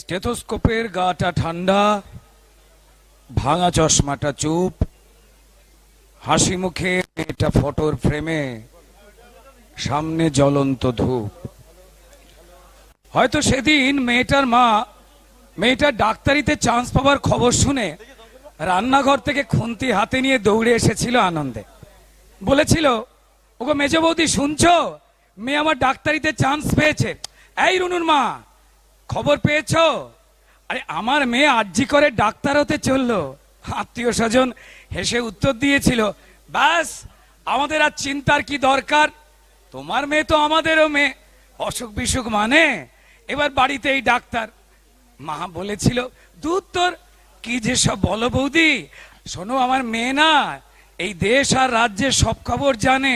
স্টেথোস্কোপের গাটা ঠান্ডা, ভাঙা চশমাটা চুপ, হাসি মুখে এটা ফটোর ফ্রেমে, সামনে জ্বলন্ত ধূপ। হয়তো সেদিন মেয়েটার মা মেয়েটার ডাক্তারিতে চান্স পাওয়ার খবর শুনে রান্নাঘর থেকে খুন্তি হাতে নিয়ে দৌড়ে এসেছিল আনন্দে। বলেছিল, ওগো মেজ বৌদি, শুনছো? মেয়ে আমার ডাক্তারিতে চান্স পেয়েছে। এই রুনুর মা খবর পেয়েছ? আরে, আমার মেয়ে আর্জি করে ডাক্তার হতে চলল। আত্মীয় স্বজন হেসে উত্তর দিয়েছিল, ব্যাস, আমাদের আর চিন্তার কি দরকার? তোমার মেয়ে তো আমাদেরও মেয়ে। অসুখ বিসুখ মানে? এবার বাড়িতে এই ডাক্তার। মা বলেছিল দূর তোর, কি যে সব বলো বৌদি? শোনো, আমার মেয়ে না, এই দেশ আর রাজ্যের সব খবর জানে।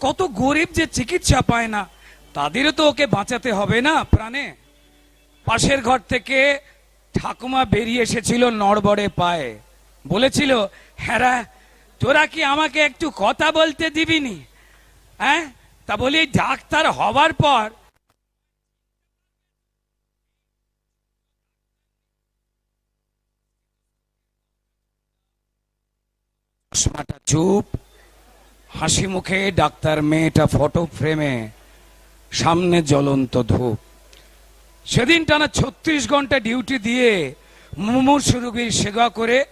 কত গরিব যে চিকিৎসা পায় না, তাদেরও তো ওকে বাঁচাতে হবে না প্রাণে? পাশের ঘর থেকে ঠাকুমা বেরিয়ে এসেছিল নড়বড়ে পায়ে। বলেছিল হ্যাঁ তোরা কি আমাকে একটু কথা বলতে দিবিনি হ্যাঁ? তা বলি, ডাক্তার হবার পর চশমাটা চুপ, হাসি মুখে ডাক্তার মেয়েটা ফটো ফ্রেমে, সামনে জ্বলন্ত ধূপ। সেদিন টানা ছত্রিশ ঘণ্টা ডিউটি দিয়ে মুমূর্ষ রোগীর সেবা করে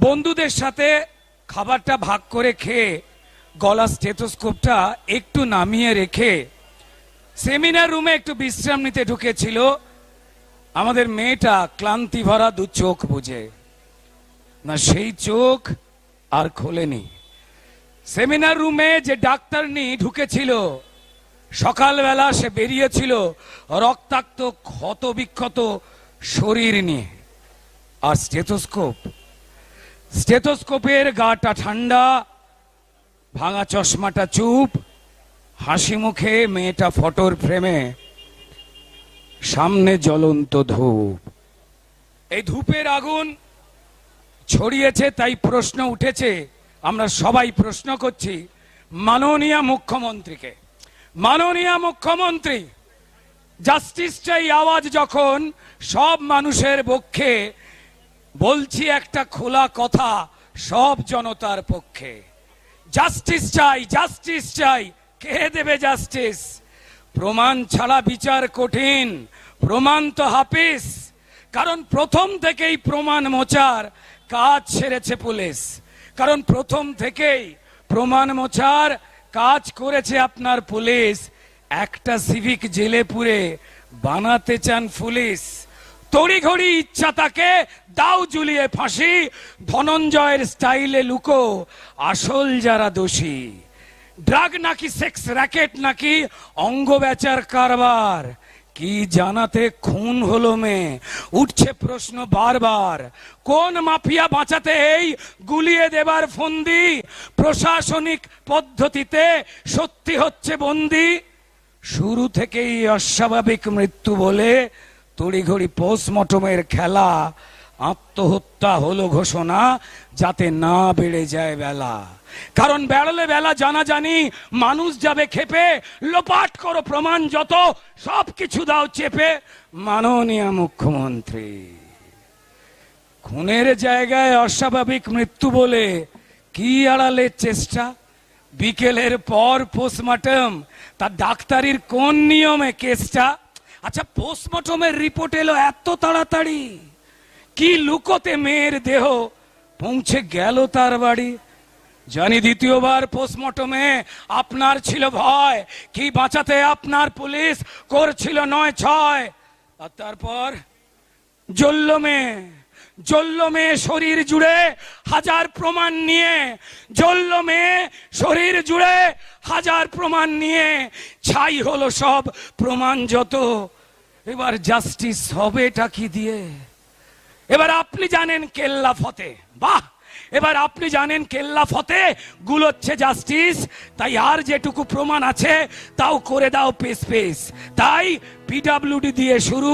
বন্ধুদের সাথে খাবারটা ভাগ করে খেয়ে গলা স্টেথোস্কোপটা একটু নামিয়ে রেখে সেমিনার রুমে একটু বিশ্রাম নিতে ঢুকেছিল। আমাদের মেয়েটা ক্লান্তি ভরা দু চোখ বুঝে। না, সেই চোখ আর খোলেনি। সেমিনার রুমে যে ডাক্তার নি ঢুকেছিল সকালবেলা সে বেরিয়েছিল রক্তাক্ত ক্ষত বিক্ষত শরীর নিয়ে। আর স্টেথোস্কোপ, স্টেথোস্কোপের গাটা ঠান্ডা, ভাঙা চশমাটা চুপ, হাসি মুখে মেয়েটা ফটোর ফ্রেমে সামনে জ্বলন্ত ধূপ। এই ধূপের আগুন ছড়িয়েছে, তাই প্রশ্ন উঠেছে, আমরা সবাই প্রশ্ন করছি, মাননীয় মুখ্যমন্ত্রীকে। মাননীয় মুখ্যমন্ত্রী জাস্টিস চাই আওয়াজ যখন সব মানুষের পক্ষে, বলছি একটা খোলা কথা সব জনতার পক্ষে। জাস্টিস চাই জাস্টিস চাই, কে দেবে জাস্টিস প্রমাণ ছাড়া বিচার কঠিন, প্রমাণ তো হাফিস কারণ প্রথম থেকেই প্রমাণ মোচার কাজ ছেড়েছে পুলিশ। কারণ প্রথম থেকেই প্রমাণ মোচার কাজ করেছে আপনার পুলিশ। একটা সিভিক জেলে পুরে বানাতে চান পুলিশ। তড়িঘড়ি ইচ্ছা তাকে দাও জুলিয়ে ফাঁসি, ধনঞ্জয়ের স্টাইলে লুকো আসল যারা দোষী। ড্রাগ নাকি সেক্স, র্যাকেট নাকি অঙ্গ বেচার কারবার? কি জানাতে খুন হলো মেয়ে? উঠছে প্রশ্ন বারবার। কোন মাফিয়া বাঁচাতে এই গুলিয়ে দেবার ফন্দি? প্রশাসনিক পদ্ধতিতে সত্যি হচ্ছে বন্দি? শুরু থেকেই অস্বাভাবিক মৃত্যু বলে তড়িঘড়ি পোস্টমর্টমের খেলা। আত্মহত্যা হলো ঘোষণা যাতে না বেড়ে যায় বেলা। কারণ বেড়ালে বেলা জানা জানি মানুষ যাবে খেপে, লোপাট করো প্রমাণ যত সব কিছু দাও চেপে। মাননীয় মুখ্যমন্ত্রী, খুনের জায়গায় অস্বাভাবিক মৃত্যু বলে কি আড়ালের চেষ্টা? বিকেলের পর পোস্টমর্টম তার ডাক্তারির কোন নিয়মে কেসটা? আচ্ছা পোস্টমর্টমের রিপোর্ট এলো এত তাড়াতাড়ি, কি লুকোতে মেয়ের দেহ? পৌঁছে গেল তার বাড়ি। জানি দ্বিতীয়বার পোস্টমর্টমে আপনার ছিল ভয়। কি বাঁচাতে আপনার পুলিশ করছিল নয় ছয়? আর তারপর জ্বলল মেয়ে শরীর জুড়ে হাজার প্রমাণ নিয়ে জ্বলল মেয়ে শরীর জুড়ে হাজার প্রমাণ নিয়ে, ছাই হলো সব প্রমাণ যত। এবার জাস্টিস হবেটা কি দিয়ে? এবার আপনি জানেন কেল্লা ফতে। বাহ! এবার আপনি জানেন কেল্লা ফতে গুলোচ্ছে জাস্টিস, তাই আর যেটুকু প্রমাণ আছে তাও করে দাও পেস পেস। তাই পিডাব্লিউডি দিয়ে শুরু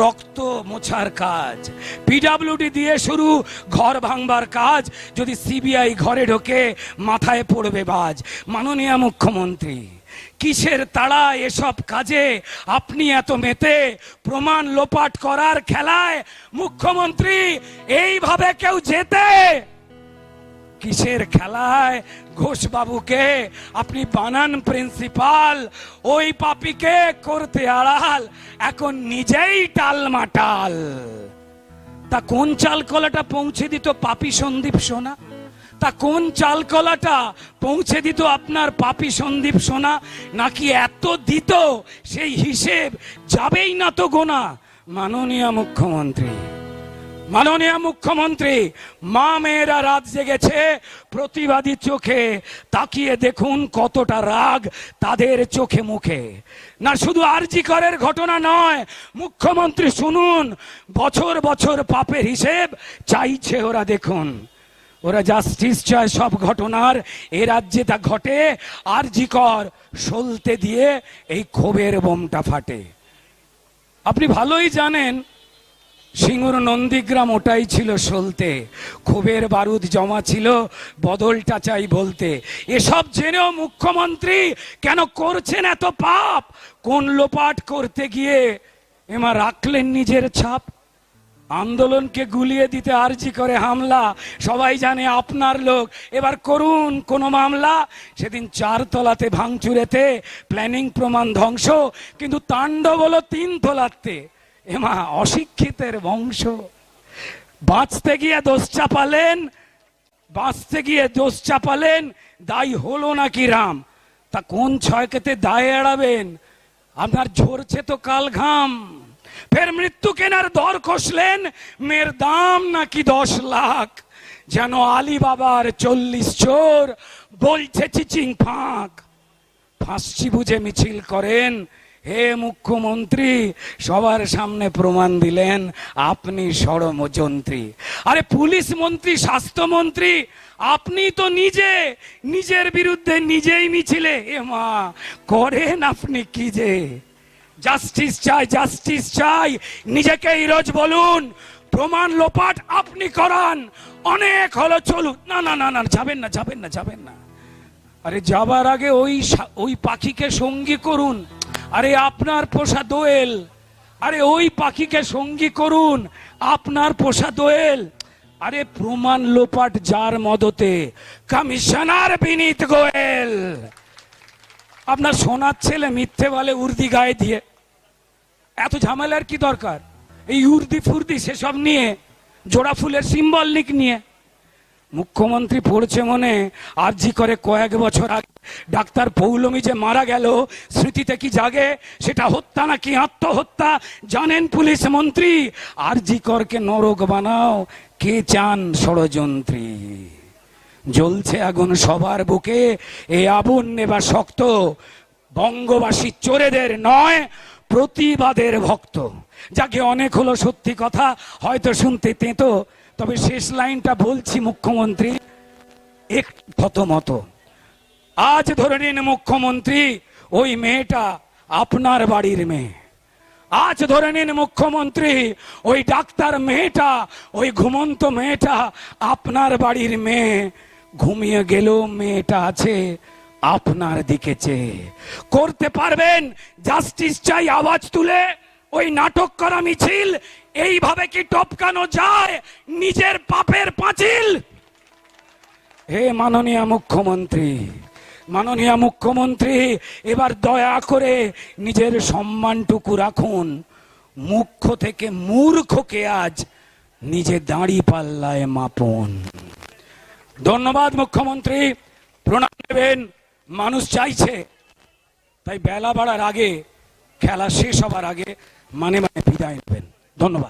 রক্ত মোছার কাজ। পিডাব্লিউডি দিয়ে শুরু ঘর ভাঙবার কাজ। যদি সিবিআই ঘরে ঢোকে, মাথায় পড়বে বাজ। মাননীয় মুখ্যমন্ত্রী, কিসের তাড়া এসব কাজে? আপনি এত মেতে প্রমাণ লোপাট করার খেলায় মুখ্যমন্ত্রী, এইভাবে কেউ যেতে কিসের খেলায়? ঘোষবাবুকে আপনি বানান প্রিন্সিপাল, ওই পাপিকে করতে আড়াল, এখন নিজেই টালমাটাল তা কোন চালকলাটা পৌঁছে দিত পাপি সন্দীপ সোনা? তা কোন চালকলাটা পৌঁছে দিত আপনার পাপি সন্দীপ সোনা? নাকি এত দিত সেই হিসেব যাবেই না তো গোনা? মাননীয় মুখ্যমন্ত্রী। মাননীয় মুখ্যমন্ত্রী, মা মেয়েরা রাত জেগেছে, প্রতিবাদী চোখে তাকিয়ে দেখুন কতটা রাগ তাদের চোখে মুখে। না, শুধু আরজি করের ঘটনা নয়, মুখ্যমন্ত্রী শুনুন, বছর বছর পাপের হিসেব চাইছে ওরা দেখুন। ওরা জাস্টিস চায় সব ঘটনার, এ রাজ্যে তা ঘটে, আরজি কর সলতে দিয়ে এই ক্ষোভের বোমটা ফাটে। আপনি ভালোই জানেন সিঙ্গুর নন্দীগ্রাম ওটাই ছিল সলতে। ক্ষোভের বারুদ জমা ছিল বদলটা চাই বলতে। এসব জেনেও মুখ্যমন্ত্রী কেন করছেন এত পাপ? কোন লোপাট করতে গিয়ে এমা রাখলেন নিজের ছাপ? আন্দোলনকে গুলিয়ে দিতে আর্জি করে হামলা। সবাই জানে আপনার লোক। এবার করুন কোন মামলা। সেদিন চার তলাতে ভাঙচুরেতে, প্ল্যানিং প্রমাণ ধ্বংস, কিন্তু তাণ্ডব হলো তিন তলাতে এমা অশিক্ষিতের বংশ। বাঁচতে গিয়ে দোষ চাপালেন, বাঁচতে গিয়ে দোষ চাপালেন, দায়ী হলো নাকি রাম? তা কোন ছয়কেতে দায় এড়াবেন? আপনার ঝরছে তো কাল ঘাম ফের মৃত্যু কেনার দর কষলেন, মেয়ের দাম নাকি দশ লাখ? যেন আলী বাবার চল্লিশ চোর বলছে চিচিং ফাঁক। ফাঁসছি বুঝে মিছিল করেন হে মুখ্যমন্ত্রী, সবার সামনে প্রমাণ দিলেন, আপনি ষড়যন্ত্রী আরে পুলিশ মন্ত্রী স্বাস্থ্যমন্ত্রী আপনি তো নিজে, নিজের বিরুদ্ধে নিজেই মিছিলে। এ মা, করেন আপনি কি যে? জাস্টিস চাই জাস্টিস চাই নিজেকে রোজ বলুন, প্রমাণ লোপাট আপনি করান, অনেক হলো চলুন। না না না না, যাবেন না যাবেন না যাবেন না। আরে যাবার আগে ওই ওই পাখিকে সঙ্গী করুন। আরে আপনার পোষা দোয়েল। আরে ওই পাখিকে সঙ্গী করুন, আপনার পোষা দোয়েল। আরে প্রমাণ লোপাট যার মদতে, কমিশনার বিনীত গোয়েল। আপনার সোনার ছেলে মিথ্যে বলে উর্দি গায়ে দিয়ে। এত ঝামেলার কি দরকার? এই উর্দি ফুর্দি সেসব নিয়ে, জোড়া ফুলের সিম্বলিক নিয়ে। মুখ্যমন্ত্রী পড়ছে মনে, আরজি করে কয়েক বছর আগে। ডাক্তার পৌলমী যে মারা গেল, স্মৃতিতে কি জাগে? সেটা হত্যা নাকি আত্মহত্যা? জানেন পুলিশ মন্ত্রী, আরজি করকে নরক বানাও, কে চান ষড়যন্ত্রী? জ্বলছে আগুন সবার বুকে, এ আগুন নেবা শক্ত। বঙ্গবাসী চোরেদের নয়, প্রতিবাদের ভক্ত। যাকে অনেক হলো সত্যি কথা, হয়তো শুনতে তেতো। তবে শেষ লাইনটা বলছি মুখ্যমন্ত্রী একটু মতো আজ ধরে নিন মুখ্যমন্ত্রী, ওই মেয়েটা আপনার বাড়ির মেয়ে। আজ ধরে নিন মুখ্যমন্ত্রী, ওই ডাক্তার মেয়েটা, ওই ঘুমন্ত মেয়েটা আপনার বাড়ির মেয়ে। ঘুমিয়ে গেল মেয়েটা আছে আপনার দিকে চেয়ে। করতে পারবেন, জাস্টিস চাই আওয়াজ তুলে। ওই নাটক করা মিছিল, এইভাবে কি টপকানো যায়? নিজের পাপের পাঁচিল। হে মাননীয় মুখ্যমন্ত্রী মাননীয় মুখ্যমন্ত্রী, এবার দয়া করে নিজের সম্মানটুকু রাখুন। মুখ্য থেকে মূর্খকে আজ নিজে দাঁড়ি পাল্লায় মাপন। ধন্যবাদ মুখ্যমন্ত্রী, প্রণাম নেবেন, মানুষ চাইছে। তাই বেলা বাড়ার আগে, খেলা শেষ হবার আগে মানে মানে বিদায় নেবেন। ধন্যবাদ।